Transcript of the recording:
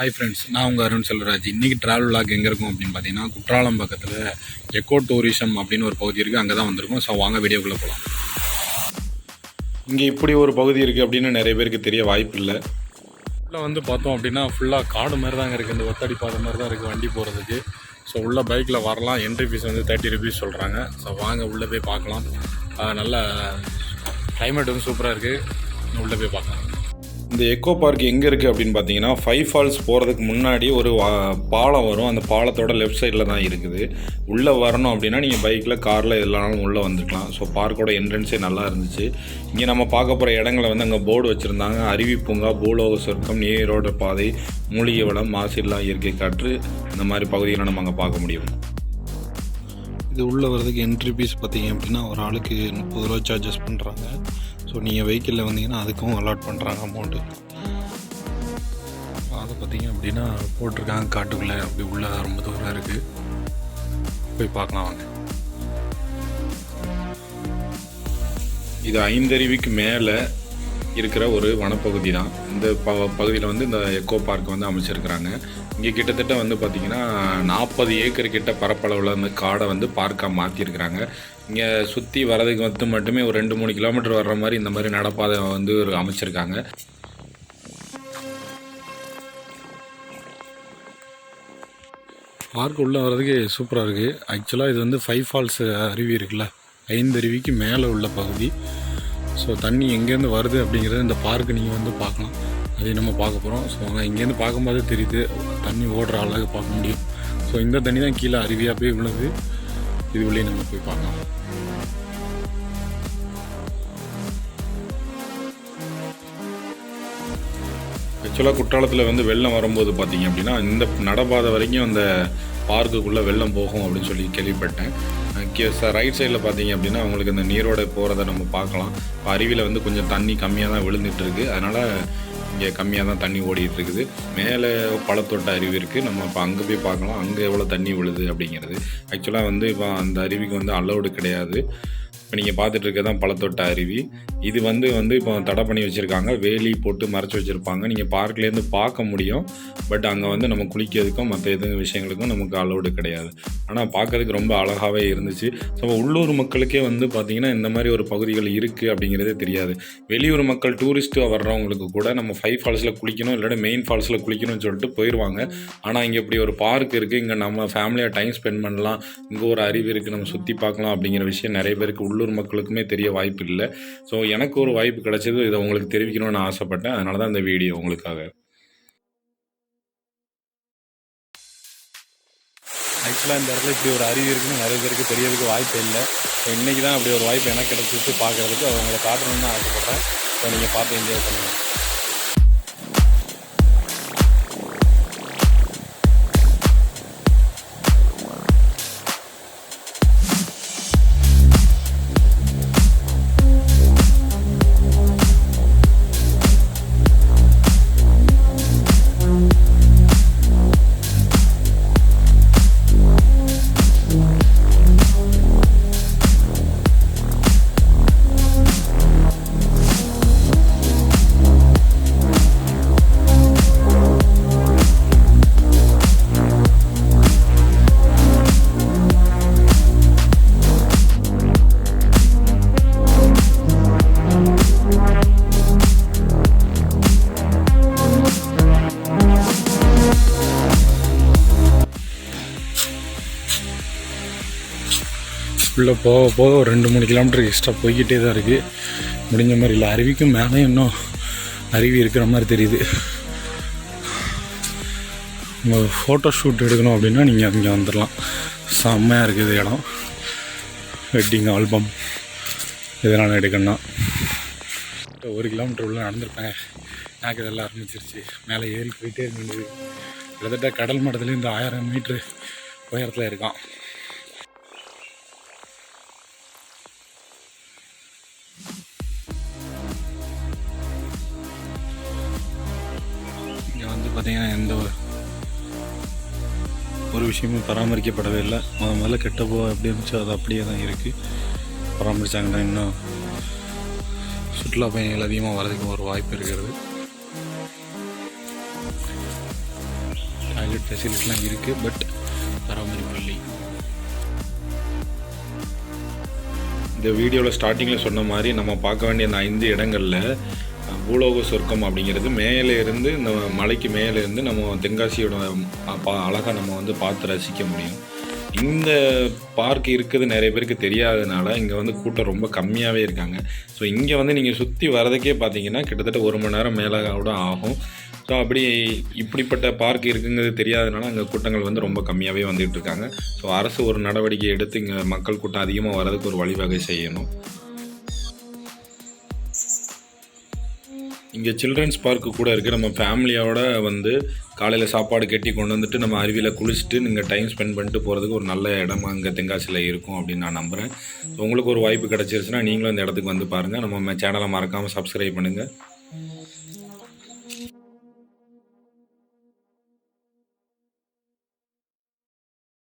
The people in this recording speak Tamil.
ஹாய் ஃப்ரெண்ட்ஸ் நான் உங்கள் அருண் செல்வராஜ். இன்றைக்கி ட்ராவல் லாக் எங்கே இருக்கும் அப்படின்னு பார்த்தீங்கன்னா குற்றாலம் பக்கத்தில் எக்கோ டூரிசம் அப்படின்னு ஒரு பகுதி இருக்குது அங்கே தான் வந்திருக்கோம். ஸோ வாங்க வீடியோக்குள்ளே போகலாம் இங்கே இப்படி ஒரு பகுதி இருக்குது அப்படின்னு நிறைய பேருக்கு தெரிய வாய்ப்பு இல்லை. உள்ளே வந்து பார்த்தோம் அப்படின்னா ஃபுல்லாக காடு மாதிரி தாங்க இருக்குது இந்த ஒத்தடி பாதை மாதிரி தான் இருக்குது வண்டி போகிறதுக்கு ஸோ உள்ளே பைக்கில் வரலாம். என்ட்ரி ஃபீஸ் வந்து தேர்ட்டி ருபீஸ் சொல்கிறாங்க ஸோ வாங்க உள்ளே போய் பார்க்கலாம். நல்ல கிளைமேட் வந்து சூப்பராக இருக்குது உள்ளே போய் பார்க்கலாம். இந்த எக்கோ பார்க் எங்கே இருக்குது அப்படின்னு பார்த்தீங்கன்னா ஃபைவ் ஃபால்ஸ் போகிறதுக்கு முன்னாடி ஒரு வா- பாலம் வரும். அந்த பாலத்தோட லெஃப்ட் சைடில் தான் இருக்குது. உள்ளே வரணும் அப்படின்னா நீங்கள் பைக்கில் காரில் எல்லாரும் உள்ளே வந்துக்கலாம் ஸோ பார்க்கோட என்ட்ரன்ஸே நல்லா இருந்துச்சு. இங்கே நம்ம பார்க்க போகிற இடங்களை வந்து அங்கே போர்டு வச்சுருந்தாங்க. அருவி பூங்கா பூலோக சொர்க்கம் நீரோட பாதை மூலிகை வளம் மாசில்லா இயற்கை காற்று இந்த மாதிரி பகுதிகளை நம்ம அங்கே பார்க்க முடியும். இது உள்ளே வர்றதுக்கு என்ட்ரி ஃபீஸ் பார்த்தீங்க அப்படின்னா ஒரு ஆளுக்கு முப்பது ரூபா சார்ஜஸ் பண்ணுறாங்க ஸோ நீங்கள் வெஹிக்கிளில் வந்தீங்கன்னா அதுக்கும் அலாட் பண்ணுறாங்க அமௌண்ட்டு அதை பார்த்தீங்க அப்படின்னா போட்டிருக்காங்க காட்டுக்குள்ளே. அப்படி உள்ளே ரொம்ப தூரம் இருக்குது போய் பார்க்கலாம் வாங்க. இது ஐந்தருவிக்கு மேலே இருக்கிற ஒரு வனப்பகுதி தான். இந்த ப பகுதியில் வந்து இந்த எக்கோ பார்க் வந்து அமைச்சிருக்கிறாங்க. இங்கே கிட்டத்தட்ட வந்து பார்த்திங்கன்னா நாற்பது ஏக்கர் கிட்ட பரப்பளவில் அந்த காடை வந்து பார்க்காக மாற்றிருக்கிறாங்க இங்கே சுற்றி வரதுக்கு வந்து மட்டுமே ஒரு ரெண்டு மூணு கிலோமீட்டர் வர்ற மாதிரி இந்த மாதிரி நடப்பாதை வந்து ஒரு அமைச்சிருக்காங்க. பார்க் உள்ளே வர்றதுக்கு சூப்பராக இருக்குது ஆக்சுவலாக இது வந்து ஃபைவ் ஃபால்ஸ் அருவி இருக்குல்ல. ஐந்து அருவிக்கு மேலே உள்ள பகுதி. ஸோ தண்ணி எங்கேருந்து வருது அப்படிங்கிறது இந்த பார்க்கு நீங்கள் வந்து பார்க்கலாம். அதையும் நம்ம பார்க்க போகிறோம் ஸோ அங்கே இங்கேருந்து பார்க்கும்போதே தெரியுது தண்ணி ஓடுற அழகு பார்க்க முடியும். ஸோ இந்த தண்ணி தான் கீழே அருவியாக போய் விழுது. இது வழியே நம்ம போய் பார்க்கலாம். ஆக்சுவலாக குற்றாலத்தில் வந்து வெள்ளம் வரும்போது பார்த்தீங்க அப்படின்னா இந்த நடப்பாதை வரைக்கும் அந்த பார்க்குக்குள்ளே வெள்ளம் போகும் அப்படின்னு சொல்லி கேள்விப்பட்டேன். ரைட் சைடில் பார்த்தீங்க அப்படின்னா உங்களுக்கு இந்த நீரோடு போகிறத நம்ம பார்க்கலாம். இப்போ அருவியில் வந்து கொஞ்சம் தண்ணி கம்மியாக தான் விழுந்துட்டுருக்கு. அதனால் இங்கே கம்மியாக தான் தண்ணி ஓடிட்டு இருக்குது மேலே பழத்தோட்ட அருவி இருக்குது நம்ம இப்போ அங்கே போய் பார்க்கலாம். அங்கே எவ்வளோ தண்ணி விழுது அப்படிங்கிறது. ஆக்சுவலாக வந்து இப்போ அந்த அருவிக்கு வந்து அலௌடு கிடையாது. இப்போ நீங்கள் பார்த்துட்டு இருக்க தான் பழத்தொட்ட அருவி. இது வந்து வந்து இப்போ தடை பண்ணி வச்சுருக்காங்க. வேலி போட்டு மறைச்சி வச்சுருப்பாங்க. நீங்கள் பார்க்லேருந்து பார்க்க முடியும். பட் அங்கே வந்து நம்ம குளிக்கிறதுக்கும் மற்ற எது விஷயங்களுக்கும் நமக்கு அலௌடு கிடையாது. ஆனால் பார்க்கறதுக்கு ரொம்ப அழகாகவே இருந்துச்சு. ஸோ உள்ளூர் மக்களுக்கே வந்து பார்த்திங்கன்னா இந்த மாதிரி ஒரு பகுதிகள் இருக்குது அப்படிங்கிறதே தெரியாது. வெளியூர் மக்கள் டூரிஸ்ட்டு வர்றவங்களுக்கு கூட நம்ம ஃபைவ் ஃபால்ஸில் குளிக்கணும் இல்லாட்டி மெயின் ஃபால்ஸில் குளிக்கணும்னு சொல்லிட்டு போயிடுவாங்க ஆனால் இங்கே இப்படி ஒரு பார்க் இருக்குது இங்கே நம்ம ஃபேமிலியாக டைம் ஸ்பெண்ட் பண்ணலாம். இங்கே ஒரு அருவி இருக்குது நம்ம சுற்றி பார்க்கலாம் அப்படிங்கிற விஷயம் நிறைய பேருக்கு உள்ளூர் மக்களுக்குமே தெரிய வாய்ப்பு இல்லை ஸோ எனக்கு ஒரு வாய்ப்பு கிடைச்சது இதை உங்களுக்கு தெரிவிக்கணும்னு ஆசைப்பட்டேன். அதனால தான் இந்த வீடியோ உங்களுக்காக. ஆக்சுவலாக இந்த இடத்துல இப்படி ஒரு அறிவு இருக்குன்னு நிறைய பேருக்கு தெரியறதுக்கு வாய்ப்பு இல்லை. ஸோ இன்றைக்கி தான் அப்படி ஒரு வாய்ப்பு எனக்கு கிடைச்சிட்டு பார்க்குறதுக்கு. அவங்களை காட்டணும்னு தான் ஆசைப்பட்றேன். ஸோ நீங்கள் பார்த்து என்ஜாய் பண்ணுங்கள் உள்ளே போக போக ஒரு ரெண்டு மூணு கிலோமீட்டர் எக்ஸ்ட்ரா போய்கிட்டே தான் இருக்குது முடிஞ்ச மாதிரி இல்லை. அருவிக்கும் மேலே இன்னும் அருவி இருக்கிற மாதிரி தெரியுது. உங்கள் ஃபோட்டோ ஷூட் எடுக்கணும் அப்படின்னா நீங்கள் அங்கே வந்துடலாம். செம்மையாக இருக்குது இடம். வெட்டிங் ஆல்பம் இதெல்லாம் எடுக்கணும்னா. ஒரு கிலோமீட்டர் உள்ள நடந்திருப்பேன். எனக்கு இதெல்லாம் ஆரம்பிச்சிருச்சு. மேலே ஏறி போயிட்டே இருந்தது. கிட்டத்தட்ட கடல் மட்டத்துலேருந்து ஆயிரம் மீட்ரு உயரத்தில் இருக்கான். பார்த்தீங்கன்னா எந்த ஒரு ஒரு விஷயமும் பராமரிக்கப்படவே இல்லை. முத முதல்ல கெட்ட போ எப்படி இருந்துச்சோ அது அப்படியே தான் இருக்குது பராமரித்தாங்கன்னா இன்னும் சுற்றுலா பயணிகள் அதிகமாக வரதுக்கு ஒரு வாய்ப்பு இருக்கிறது. டாய்லெட் ஃபெசிலிட்டிலாம் இருக்குது பட் பராமரிப்பு இந்த வீடியோவில் ஸ்டார்டிங்கில் சொன்ன மாதிரி நம்ம பார்க்க வேண்டிய அந்த ஐந்து இடங்களில் பூலோக சொர்க்கம் அப்படிங்கிறது மேலே இருந்து இந்த மலைக்கு மேலே இருந்து நம்ம தென்காசியோட அஹ், பா- நம்ம வந்து பார்த்து ரசிக்க முடியும். இந்த பார்க் இருக்குது நிறைய பேருக்கு தெரியாததுனால இங்கே வந்து கூட்டம் ரொம்ப கம்மியாகவே இருக்காங்க. ஸோ இங்கே வந்து நீங்கள் சுற்றி வரதுக்கே பார்த்தீங்கன்னா கிட்டத்தட்ட ஒரு மணி நேரம் மேலே கூட ஆகும். ஸோ அப்படி இப்படிப்பட்ட பார்க் இருக்குங்கிறது தெரியாதனால அங்கே கூட்டங்கள் வந்து ரொம்ப கம்மியாகவே வந்துகிட்டு இருக்காங்க. ஸோ அரசு ஒரு நடவடிக்கை எடுத்து இங்கே மக்கள் கூட்டம் அதிகமாக வர்றதுக்கு ஒரு வழிவகை செய்யணும். இங்கே சில்ட்ரன்ஸ் பார்க்கு கூட இருக்குது நம்ம ஃபேமிலியோட வந்து காலையில் சாப்பாடு கட்டி கொண்டு வந்துட்டு நம்ம அருவியில் குளிச்சுட்டு நீங்கள் டைம் ஸ்பெண்ட் பண்ணிட்டு போகிறதுக்கு ஒரு நல்ல இடமா இங்கே தென்காசியில் இருக்கும் அப்படின்னு நான் நம்புகிறேன் உங்களுக்கு ஒரு வாய்ப்பு கிடச்சிருச்சுன்னா நீங்களும் இந்த இடத்துக்கு வந்து பாருங்கள் நம்ம சேனலை மறக்காமல் சப்ஸ்கிரைப் பண்ணுங்கள்